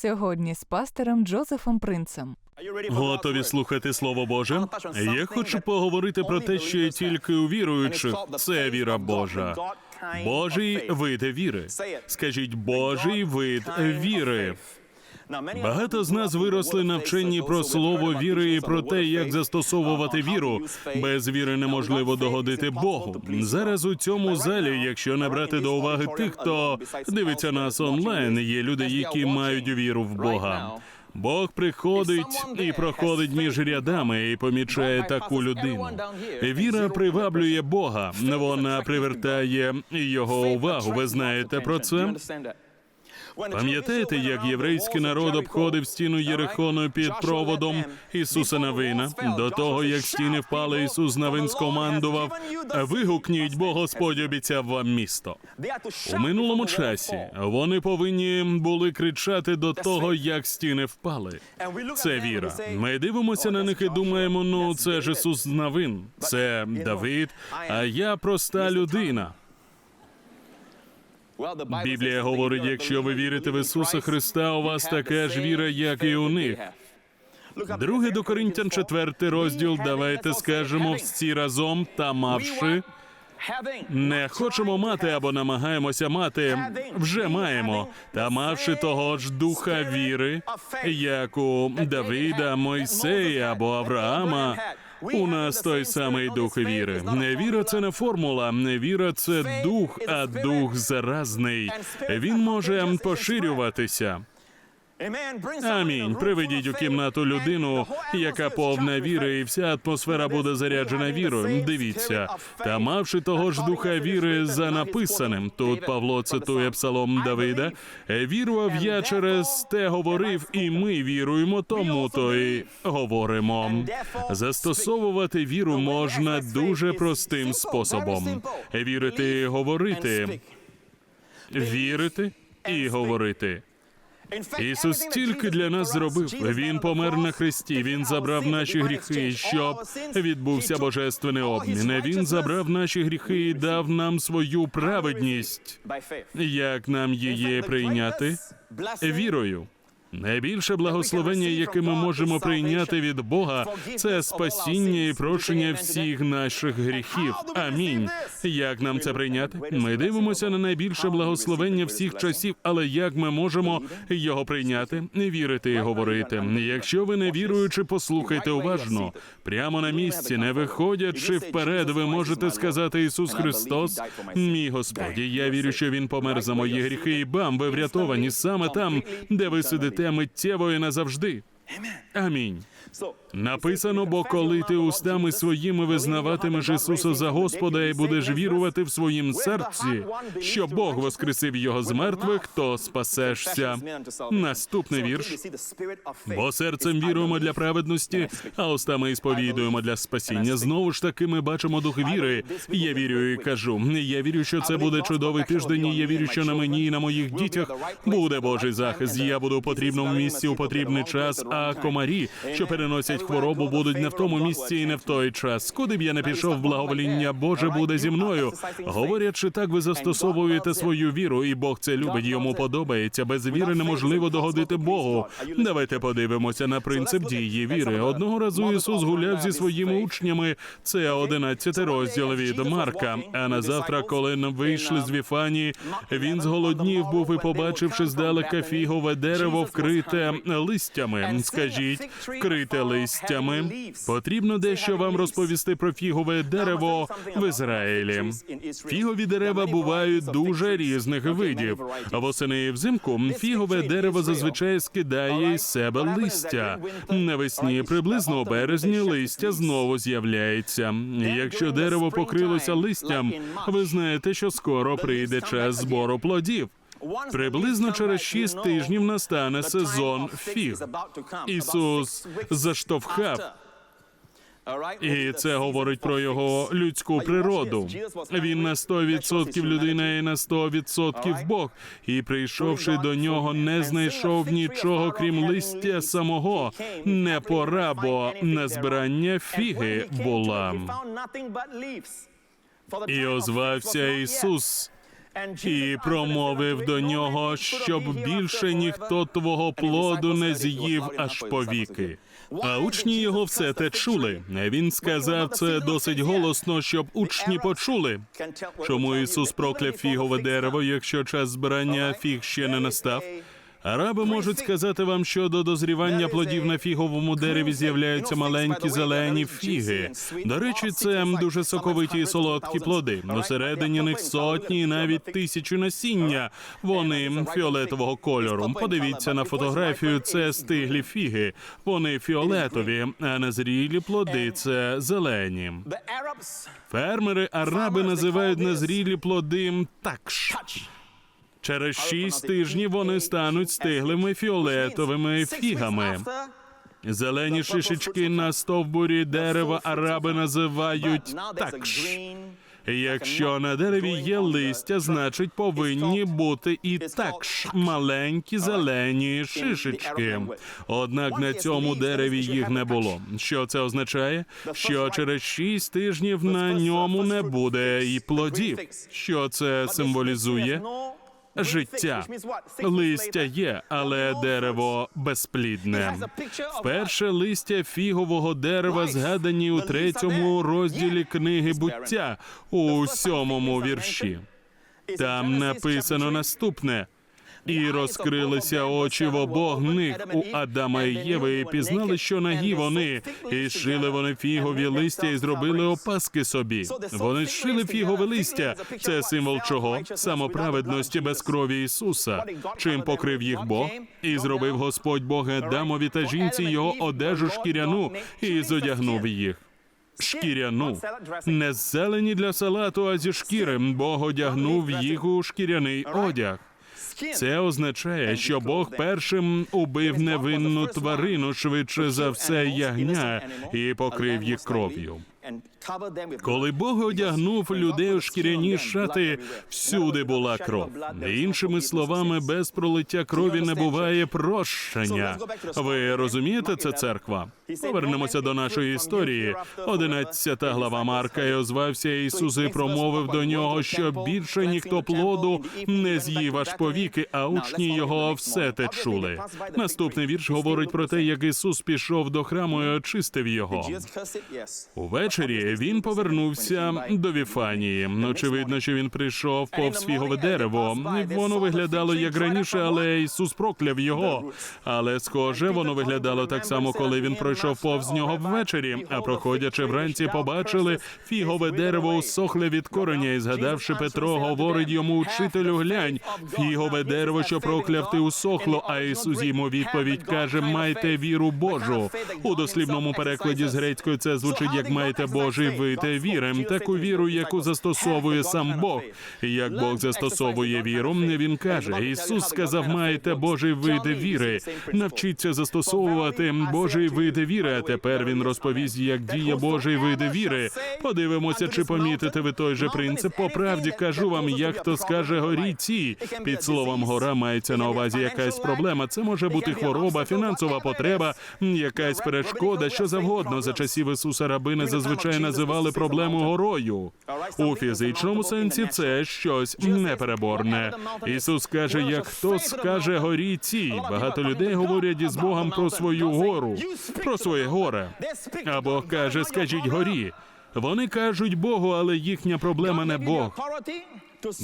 Сьогодні з пастором Джозефом Принцем. Готові слухати Слово Боже? Я хочу поговорити про те, що є тільки у віруючих це віра Божа. Божий вид віри. Скажіть, Божий вид віри. Багато з нас виросли навчені про слово віри і про те, як застосовувати віру. Без віри неможливо догодити Богу. Зараз у цьому залі, якщо не брати до уваги тих, хто дивиться нас онлайн, є люди, які мають віру в Бога. Бог приходить і проходить між рядами і помічає таку людину. Віра приваблює Бога, вона привертає його увагу. Ви знаєте про це? Пам'ятаєте, як єврейський народ обходив стіну Єрихону під проводом Ісуса Навина? До того як стіни впали, Ісус Навин скомандував вигукніть, бо Господь обіцяв вам місто. У минулому часі вони повинні були кричати до того, як стіни впали. Це віра. Ми дивимося на них і думаємо: ну це ж Ісус Навин, це Давид, а я проста людина. Біблія говорить, якщо ви вірите в Ісуса Христа, у вас така ж віра, як і у них. Друге до Коринтян, четвертий розділ. Давайте скажемо всі разом та мавши. Не хочемо мати або намагаємося мати, вже маємо, та мавши того ж духа віри, як у Давида, Мойсея або Авраама. У нас той самий дух віри. Невіра це не формула, невіра це дух, а дух заразний. Він може поширюватися. Амінь. Приведіть у кімнату людину, яка повна віри, і вся атмосфера буде заряджена вірою. Дивіться, та мавши того ж духа віри за написаним. Тут Павло цитує псалом Давида. Вірував я через те говорив, і ми віруємо, тому то й говоримо. Застосовувати віру можна дуже простим способом. Вірити і говорити. Вірити і говорити. Ісус стільки для нас зробив. Він помер на хресті. Він забрав наші гріхи, щоб відбувся божественний обмін. Він забрав наші гріхи і дав нам свою праведність. Як нам її прийняти? Вірою. Найбільше благословення, яке ми можемо прийняти від Бога, це спасіння і прощення всіх наших гріхів. Амінь. Як нам це прийняти? Ми дивимося на найбільше благословення всіх часів, але як ми можемо його прийняти? Вірити і говорити. Якщо ви не віруючи, послухайте уважно. Прямо на місці, не виходячи вперед, ви можете сказати Ісус Христос, мій Господь. Я вірю, що Він помер за мої гріхи, і бам, ви врятовані саме там, де ви сидите миттєво і назавжди. Амінь. Написано, бо коли ти устами своїми визнаватимеш Ісуса за Господа і будеш вірувати в своїм серці, що Бог воскресив його з мертвих, то спасешся. Наступний вірш. Бо серцем віруємо для праведності, а устами і сповідуємо для спасіння. Знову ж таки, ми бачимо дух віри. Я вірю і кажу. Я вірю, що це буде чудовий тиждень. і Я вірю, що на мені і на моїх дітях буде Божий захист. Я буду у потрібному місці у потрібний час. А комарі, що переносять хворобу, будуть не в тому місці і не в той час. Куди б я не пішов, благовоління Боже буде зі мною. Говорячи так, ви застосовуєте свою віру, і Бог це любить. Йому подобається. Без віри неможливо догодити Богу. Давайте подивимося на принцип дії віри. Одного разу Ісус гуляв зі своїми учнями. Це 11 розділ від Марка. А на завтра, коли вийшли з Віфані, він зголоднів був і, побачивши здалека фігове дерево, вкрите листями. Скажіть, вкрите листями. Потрібно дещо вам розповісти про фігове дерево в Ізраїлі. Фігові дерева бувають дуже різних видів. Восени і взимку фігове дерево зазвичай скидає із себе листя. Навесні, приблизно у березні, листя знову з'являється. Якщо дерево покрилося листям, ви знаєте, що скоро прийде час збору плодів. Приблизно через шість тижнів настане сезон фіг. Ісус заштовхав. І це говорить про його людську природу. Він на 100% людина і на 100% Бог. І прийшовши до нього, не знайшов нічого, крім листя самого. Не пора, бо на збирання фіги була. І озвався Ісус і промовив до нього, щоб більше ніхто твого плоду не з'їв аж повіки. А учні його все те чули. Він сказав це досить голосно, щоб учні почули. Чому Ісус прокляв фігове дерево, якщо час збирання фіг ще не настав? Араби можуть сказати вам, що до дозрівання плодів на фіговому дереві з'являються маленькі зелені фіги. До речі, це дуже соковиті і солодкі плоди. Усередині них сотні і навіть тисячі насіння. Вони фіолетового кольору. Подивіться на фотографію. Це стиглі фіги. Вони фіолетові, а незрілі плоди це зелені. Фермери араби називають незрілі плоди такш. Через шість тижнів вони стануть стиглими фіолетовими фігами. Зелені шишечки на стовбурі дерева араби називають такш. Якщо на дереві є листя, значить повинні бути і також маленькі зелені шишечки. Однак на цьому дереві їх не було. Що це означає? Що через шість тижнів на ньому не буде і плодів. Що це символізує? Життя. Листя є, але дерево безплідне. Вперше листя фігового дерева згадані у третьому розділі книги буття у сьомому вірші. Там написано наступне. І розкрилися очі в обох них у Адама і Єви, і пізнали, що нагі вони, і шили вони фігові листя і зробили опаски собі. Вони шили фігове листя. Це символ чого? Самоправедності без крові Ісуса. Чим покрив їх Бог, і зробив Господь Бог Адамові та жінці його одежу шкіряну, і зодягнув їх. Шкіряну не з зелені для салату, а зі шкіри. Бог одягнув їх у шкіряний одяг. Це означає, що Бог першим убив невинну тварину, швидше за все, ягня, і покрив їх кров'ю. Коли Бог одягнув людей у шкіряні шати, всюди була кров. Іншими словами, без пролиття крові не буває прощення. Ви розумієте це, церква? Повернемося до нашої історії. Одинадцята глава Марка і озвався Ісус і промовив до нього, що більше ніхто плоду не з'їв аж повіки, а учні його все те чули. Наступний вірш говорить про те, як Ісус пішов до храму і очистив його. Увечері він повернувся до Віфанії. Очевидно, що він прийшов повз фігове дерево. Воно виглядало як раніше, але Ісус прокляв його. Але схоже, воно виглядало так само, коли він пройшов повз нього ввечері. А проходячи вранці, побачили фігове дерево усохле від кореня, і згадавши Петро, говорить йому учителю, глянь, фігове дерево, що прокляв ти усохло. А Ісус йому відповідь каже: майте віру Божу. У дослівному перекладі з грецької це звучить як маєте Божий вид віри, таку віру, яку застосовує сам Бог. Як Бог застосовує віру, він каже: Ісус сказав, маєте Божий вид віри. Навчіться застосовувати Божий вид віри. А тепер він розповість, як діє Божий вид віри. Подивимося, чи помітите ви той же принцип. По правді кажу вам, як хто скаже горі ці. Під словом гора мається на увазі якась проблема. Це може бути хвороба, фінансова потреба, якась перешкода, що завгодно за часів Ісуса рабини зазвичай називали проблему горою. У фізичному сенсі це щось непереборне. Ісус каже, як хто скаже горі цій. Багато людей говорять із Богом про свою гору, про своє горе. Або каже, скажіть горі. Вони кажуть Богу, але їхня проблема не Бог.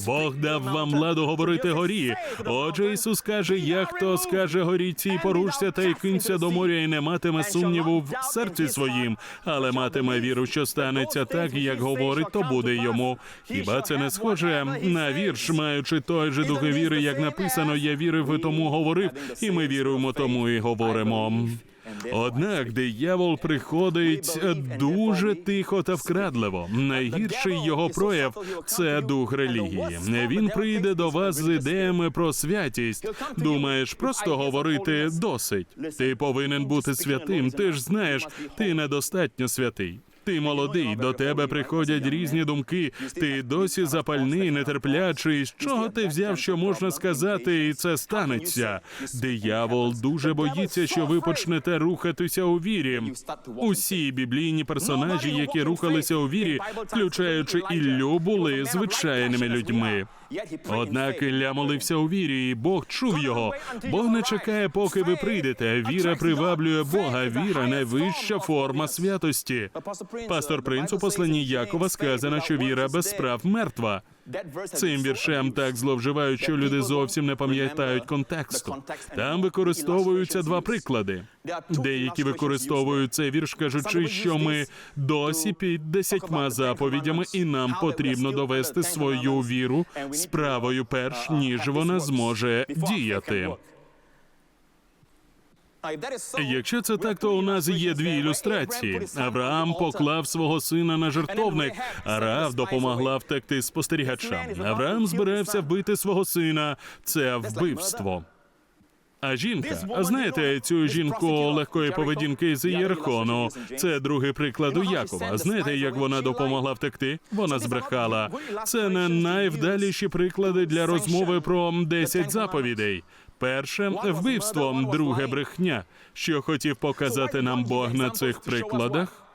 Бог дав вам владу говорити горі. Отже, Ісус каже: як хто скаже горі цій порушся та й кинься до моря, і не матиме сумніву в серці своїм, але матиме віру, що станеться так, як говорить, то буде йому. Хіба це не схоже на вірш, маючи той же дух віри, як написано, я вірив і тому говорив, і ми віруємо, тому і говоримо. Однак диявол приходить дуже тихо та вкрадливо. Найгірший його прояв це дух релігії. Він прийде до вас з ідеями про святість. Думаєш, просто говорити досить. Ти повинен бути святим. Ти ж знаєш, ти недостатньо святий. Ти молодий, до тебе приходять різні думки. Ти досі запальний, нетерплячий. З чого ти взяв, що можна сказати, і це станеться? Диявол дуже боїться, що ви почнете рухатися у вірі. Усі біблійні персонажі, які рухалися у вірі, включаючи Іллю, були звичайними людьми. Однак Ілля молився у вірі, і Бог чув його. Бог не чекає, поки ви прийдете. Віра приваблює Бога. Віра найвища форма святості. Пастор Принц у посланні Якова сказано, що віра без справ мертва. Цим віршем так зловживають, що люди зовсім не пам'ятають контексту. Там використовуються два приклади. Деякі використовують цей вірш, кажучи, що ми досі під десятьма заповідями, і нам потрібно довести свою віру справою перш ніж вона зможе діяти. Якщо це так, то у нас є дві ілюстрації. Авраам поклав свого сина на жертовник, а Раав допомогла втекти спостерігачам. Авраам збирався вбити свого сина. Це вбивство. А жінка, а знаєте цю жінку легкої поведінки з Єрхону? Це другий приклад у Якова. Знаєте, як вона допомогла втекти? Вона збрехала. Це не найвдаліші приклади для розмови про 10 заповідей. Перше вбивство, друге брехня. Що хотів показати нам Бог на цих прикладах?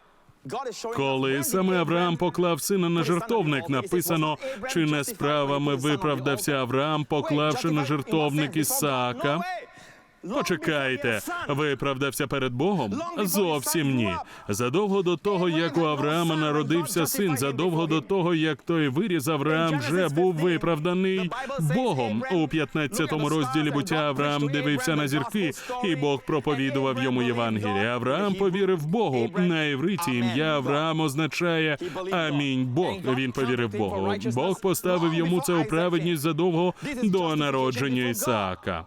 Коли саме Авраам поклав сина на жертовник, написано, чи не справами виправдався Авраам, поклавши на жертовник Ісаака. Почекайте, виправдався перед Богом? Зовсім ні. Задовго до того, як у Авраама народився син, задовго до того, як той виріс, Авраам вже був виправданий Богом. У 15 розділі буття Авраам дивився на зірки, і Бог проповідував йому Євангеліє. Авраам повірив Богу. На івриті ім'я Авраам означає Амінь. Бог. Він повірив Богу. Бог поставив йому це у праведність задовго до народження Ісаака.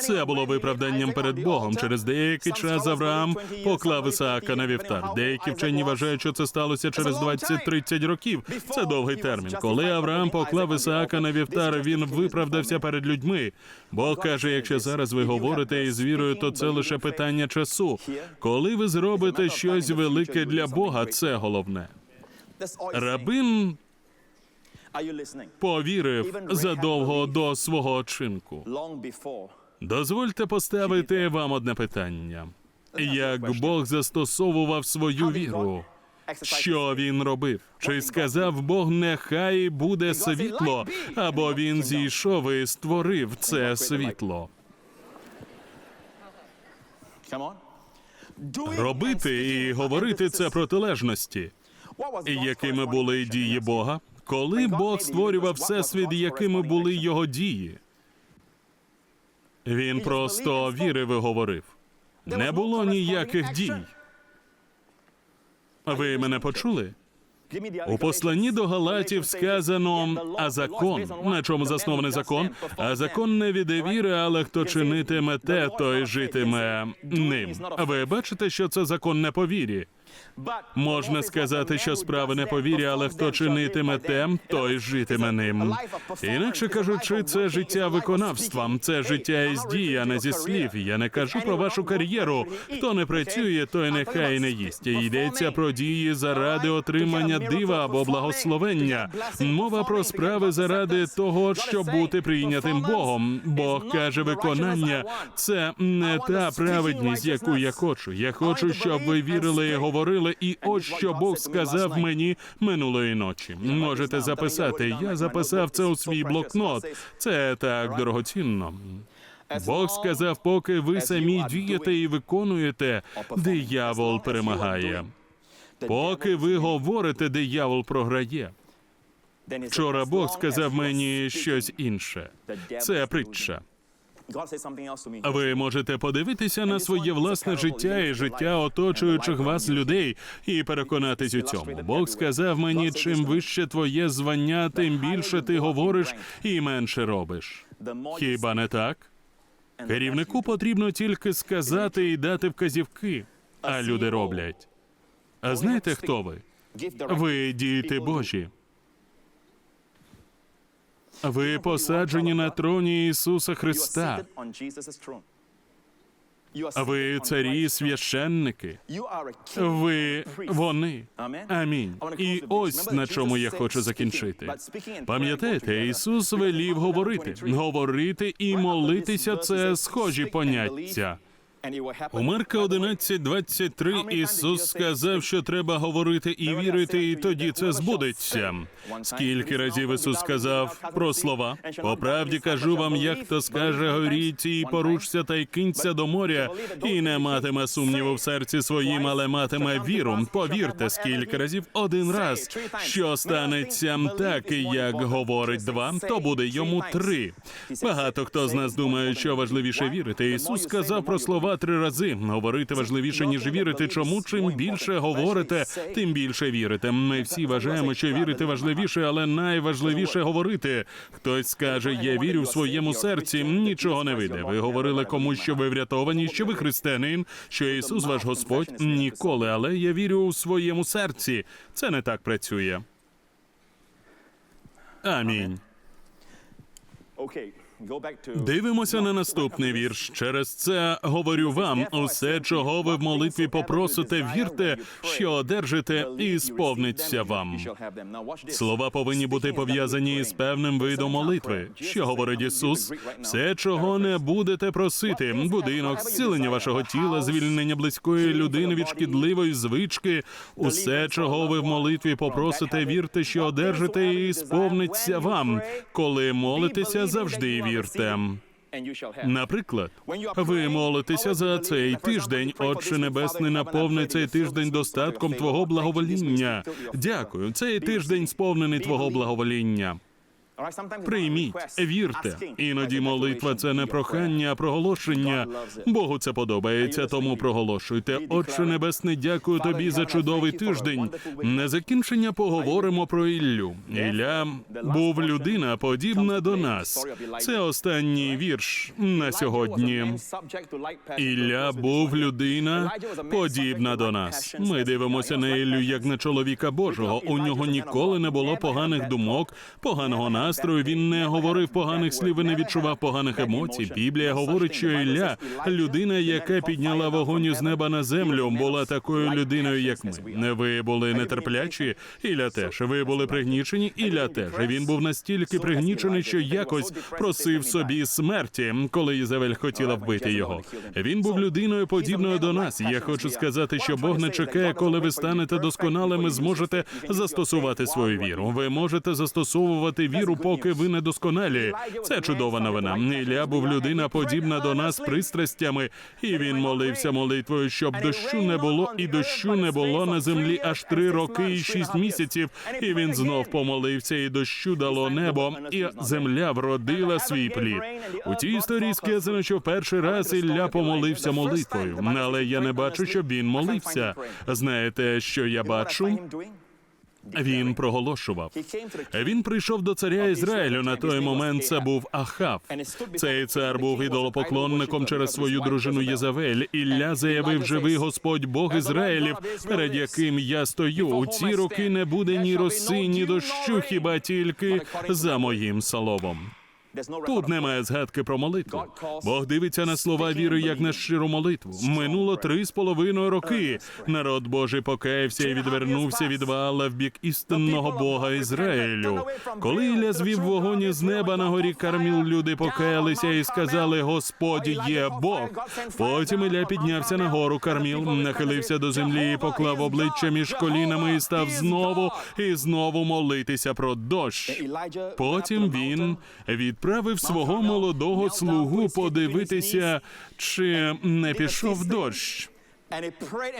Це було виправданням перед Богом. Через деякий час Авраам поклав Ісаака на вівтар. Деякі вчені вважають, що це сталося через 20-30 років. Це довгий термін. Коли Авраам поклав Ісаака на вівтар, він виправдався перед людьми. Бог каже: якщо зараз ви говорите із вірою, то це лише питання часу. Коли ви зробите щось велике для Бога, це головне. Рабин повірив задовго до свого чинку. Дозвольте поставити вам одне питання: як Бог застосовував свою віру? Що він робив? Чи сказав Бог, нехай буде світло, або він зійшов і створив це світло? Робити і говорити це протилежності. Якими були дії Бога? Коли Бог створював всесвіт, якими були його дії? Він просто вірив і говорив. Не було ніяких дій. Ви мене почули? У посланні до Галатів сказано, а закон, на чому заснований закон? А закон не від віри, але хто чинитиме те, той житиме ним. Ви бачите, що це закон не по вірі. Можна сказати, що справи не по вірі, але хто чинитиме тем, той житиме ним. Інакше кажучи, це життя виконавства, це життя із дії, а не зі слів. Я не кажу про вашу кар'єру. Хто не працює, той нехай не їсть. Йдеться про дії заради отримання дива або благословення. Мова про справи заради того, щоб бути прийнятим Богом. Бог каже, виконання це не та праведність, яку я хочу. Я хочу, щоб ви вірили і говорили. І ось що Бог сказав мені минулої ночі. Можете записати. Я записав це у свій блокнот. Це так дорогоцінно. Бог сказав, поки ви самі дієте і виконуєте, диявол перемагає. Поки ви говорите, диявол програє. Вчора Бог сказав мені щось інше. Це притча. Ви можете подивитися на своє власне життя і життя оточуючих вас людей і переконатись у цьому. Бог сказав мені, чим вище твоє звання, тим більше ти говориш і менше робиш. Хіба не так? Керівнику потрібно тільки сказати і дати вказівки, а люди роблять. А знаєте, хто ви? Ви діти Божі. Ви посаджені на троні Ісуса Христа. Ви царі, священники. Ви вони. Амінь. І ось на чому я хочу закінчити. Пам'ятаєте, Ісус велів говорити, говорити і молитися це схожі поняття. У Марка 11.23 Ісус сказав, що треба говорити і вірити, і тоді це збудеться. Скільки разів Ісус сказав про слова? По правді кажу вам, як хто скаже горіться і порушся та й кинься до моря, і не матиме сумніву в серці своїм, але матиме віру. Повірте, скільки разів один раз, що станеться так, як говорить два, то буде йому три. Багато хто з нас думає, що важливіше вірити. Ісус сказав про слова три рази. Говорити важливіше, ніж вірити. Чому чим більше говорите, тим більше вірите. Ми всі вважаємо, що вірити важливіше, але найважливіше говорити. Хтось скаже, я вірю в своєму серці. Нічого не вийде. Ви говорили комусь, що ви врятовані, що ви християнин, що Ісус ваш Господь ніколи, але я вірю у своєму серці. Це не так працює. Амінь. Дивимося на наступний вірш. Через це говорю вам: усе, чого ви в молитві попросите, вірте, що одержите, і сповниться вам. Слова повинні бути пов'язані з певним видом молитви. Що говорить Ісус? Все, чого не будете просити: будинок, зцілення вашого тіла, звільнення близької людини від шкідливої звички. Усе, чого ви в молитві попросите, вірте, що одержите, і сповниться вам. Коли молитеся, завжди вірте. Наприклад, ви молитеся за цей тиждень. Отче Небесний, наповни цей тиждень достатком Твого благовоління. Дякую. Цей тиждень сповнений Твого благовоління. Прийміть, вірте. Іноді молитва це не прохання, а проголошення. Богу це подобається, тому проголошуйте. Отче Небесний, дякую тобі за чудовий тиждень. На закінчення поговоримо про Іллю. Ілля був людина, подібна до нас. Це останній вірш на сьогодні. Ілля був людина, подібна до нас. Ми дивимося на Іллю як на чоловіка Божого. У нього ніколи не було поганих думок, поганого настрою. Він не говорив поганих слів і не відчував поганих емоцій. Біблія говорить, що Ілля, людина, яка підняла вогонь з неба на землю, була такою людиною, як ми. Не ви були нетерплячі, Ілля теж. Ви були пригнічені, Ілля теж. Він був настільки пригнічений, що якось просив собі смерті, коли Ізавель хотіла вбити його. Він був людиною подібною до нас. Я хочу сказати, що Бог не чекає, коли ви станете досконалими, зможете застосувати свою віру. Ви можете застосовувати віру, поки ви не досконалі. Це чудова новина. Ілля був людина подібна до нас пристрастями, і він молився молитвою, щоб дощу не було, і дощу не було на землі аж три роки і шість місяців. І він знов помолився, і дощу дало небо, і земля вродила свій плід. У цій історії сказано, що перший раз Ілля помолився молитвою, але я не бачу, щоб він молився. Знаєте, що я бачу? Він проголошував. Він прийшов до царя Ізраїлю. На той момент це був Ахав. Цей цар був ідолопоклонником через свою дружину Єзавель. Ілля заявив живий Господь Бог Ізраїлів, перед яким я стою. У ці роки не буде ні роси, ні дощу, хіба тільки за моїм словом. Тут немає згадки про молитву. Бог дивиться на слова віри як на щиру молитву. Минуло три з половиною роки. Народ Божий покаявся і відвернувся від Ваала в бік істинного Бога Ізраїлю. Коли Ілля звів вогонь із неба на горі Карміл, люди покаялися і сказали: Господь є Бог. Потім Ілля піднявся на гору Карміл, нахилився до землі і поклав обличчя між колінами і став знову і знову молитися про дощ. Потім він відправив свого молодого слугу подивитися, чи не пішов дощ.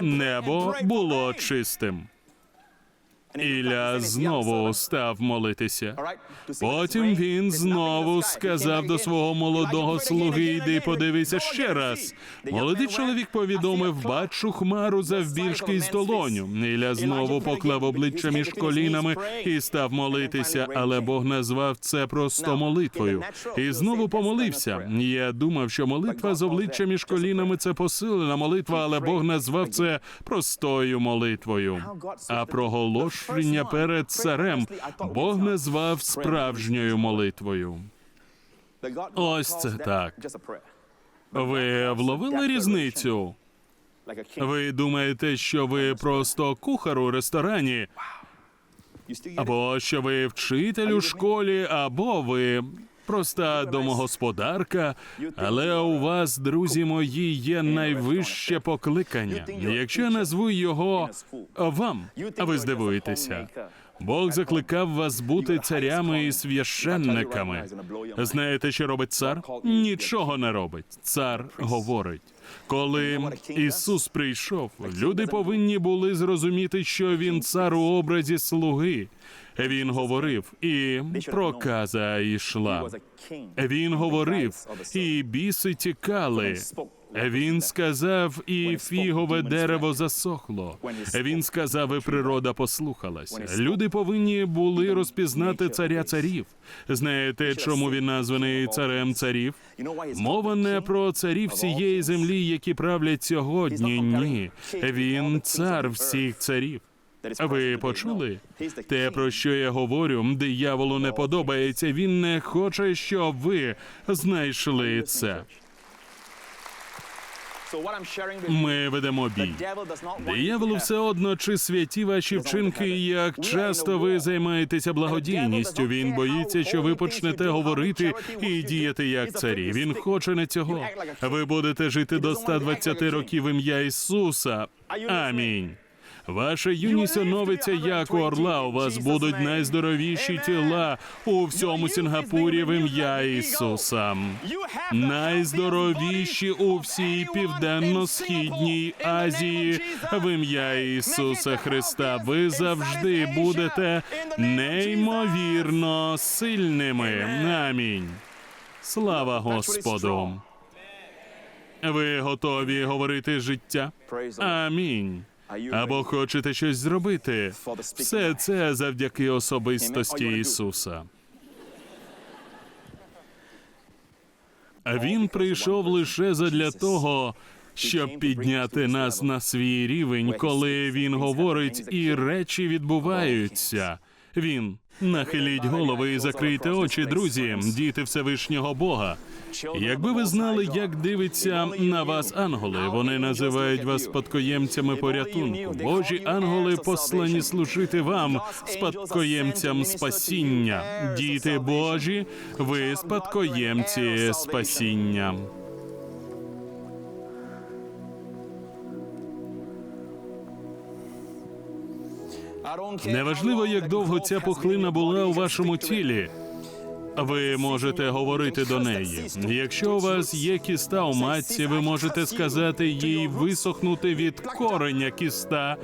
Небо було чистим. Ілля знову став молитися. Потім він знову сказав до свого молодого слуги: йди подивися ще раз. Молодий чоловік повідомив, бачу хмару завбільшки з долоню. Ілля знову поклав обличчя між колінами і став молитися, але Бог назвав це просто молитвою. І знову помолився. Я думав, що молитва з обличчя між колінами це посилена молитва, але Бог назвав це простою молитвою. А проголошення перед царем Бог назвав справжньою молитвою. Ось це так. Ви вловили різницю? Ви думаєте, що ви просто кухар у ресторані, або що ви вчитель у школі, або ви проста домогосподарка, але у вас, друзі мої, є найвище покликання. Якщо я назву його вам, а ви здивуєтеся. Бог закликав вас бути царями і священниками. Знаєте, що робить цар? Нічого не робить. Цар говорить. Коли Ісус прийшов, люди повинні були зрозуміти, що він цар у образі слуги. Він говорив, і проказа йшла. Він говорив, і біси тікали. Він сказав, і фігове дерево засохло. Він сказав, і природа послухалася. Люди повинні були розпізнати царя царів. Знаєте, чому він названий царем царів? Мова не про царів всієї землі, які правлять сьогодні. Ні, він цар всіх царів. Ви почули? Те, про що я говорю, дияволу не подобається. Він не хоче, щоб ви знайшли це. Ми ведемо бій. Дияволу все одно, чи святі ваші вчинки, як часто ви займаєтеся благодійністю. Він боїться, що ви почнете говорити і діяти як царі. Він хоче не цього. Ви будете жити до 120 років ім'я Ісуса. Амінь. Ваша юність оновиться як у орла. У вас будуть найздоровіші тіла у всьому Сінгапурі в ім'я Ісуса. Найздоровіші у всій південно-східній Азії в ім'я Ісуса Христа. Ви завжди будете неймовірно сильними. Амінь. Слава Господу. Ви готові говорити життя? Амінь. Або хочете щось зробити? Все це завдяки особистості Ісуса. Він прийшов лише задля того, щоб підняти нас на свій рівень, коли він говорить, і речі відбуваються. Він нахиліть голови і закрийте очі, друзі, діти Всевишнього Бога. Якби ви знали, як дивиться на вас ангели, вони називають вас спадкоємцями порятунку. Божі ангели послані служити вам, спадкоємцям спасіння. Діти Божі, ви спадкоємці спасіння. Неважливо, як довго ця пухлина була у вашому тілі. Ви можете говорити до неї. Якщо у вас є кіста у матці, ви можете сказати їй висохнути від кореня кіста.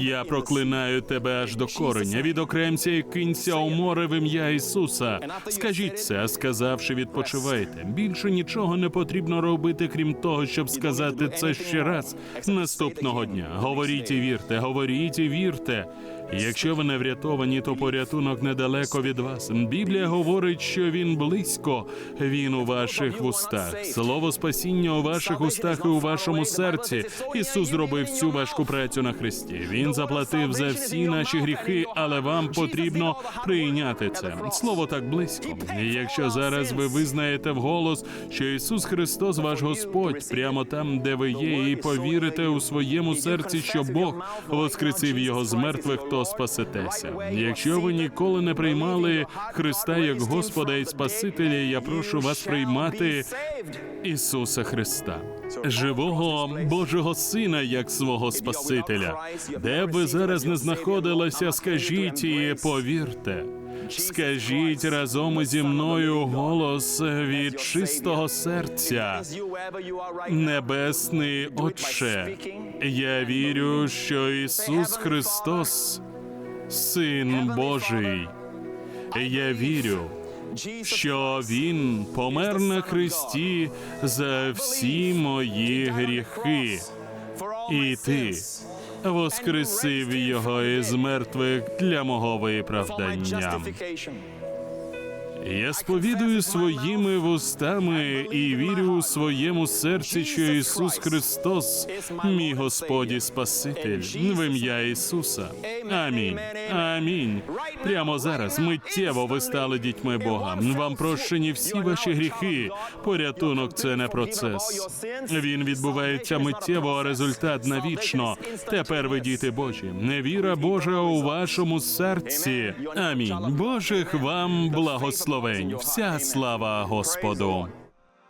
Я проклинаю тебе аж до кореня. Відокремся і кинься у море в ім'я Ісуса. Скажіть це, сказавши, відпочивайте. Більше нічого не потрібно робити, крім того, щоб сказати це ще раз наступного дня. Говоріть і вірте, говоріть і вірте. Якщо ви не врятовані, то порятунок недалеко від вас. Біблія говорить, що він близько, він у ваших вустах. Слово спасіння у ваших устах і у вашому серці. Ісус зробив всю важку працю на Христі. Він заплатив за всі наші гріхи, але вам потрібно прийняти це. Слово так близько. І Якщо зараз ви визнаєте вголос, що Ісус Христос, ваш Господь, прямо там, де ви є, і повірите у своєму серці, що Бог воскресив його з мертвих, то спасетеся. Якщо ви ніколи не приймали Христа як Господа і Спасителя, я прошу вас приймати Ісуса Христа, живого Божого Сина, як свого Спасителя. Де б ви зараз не знаходилися, скажіть і повірте. Скажіть разом зі мною голос від чистого серця. Небесний Отче, я вірю, що Ісус Христос, Син Божий. Я вірю, що Він помер на хресті за всі мої гріхи, і ти воскресив його із мертвих для мого виправдання. Я сповідую своїми вустами і вірю у своєму серці, що Ісус Христос, мій Господь і Спаситель, в ім'я Ісуса. Амінь. Амінь. Прямо зараз миттєво ви стали дітьми Бога. Вам прощені всі ваші гріхи. Порятунок це не процес. Він відбувається миттєво, а результат навічно. Тепер ви діти Божі. Невіра Божа у вашому серці. Амінь. Божих вам благословень. Вся слава Господу.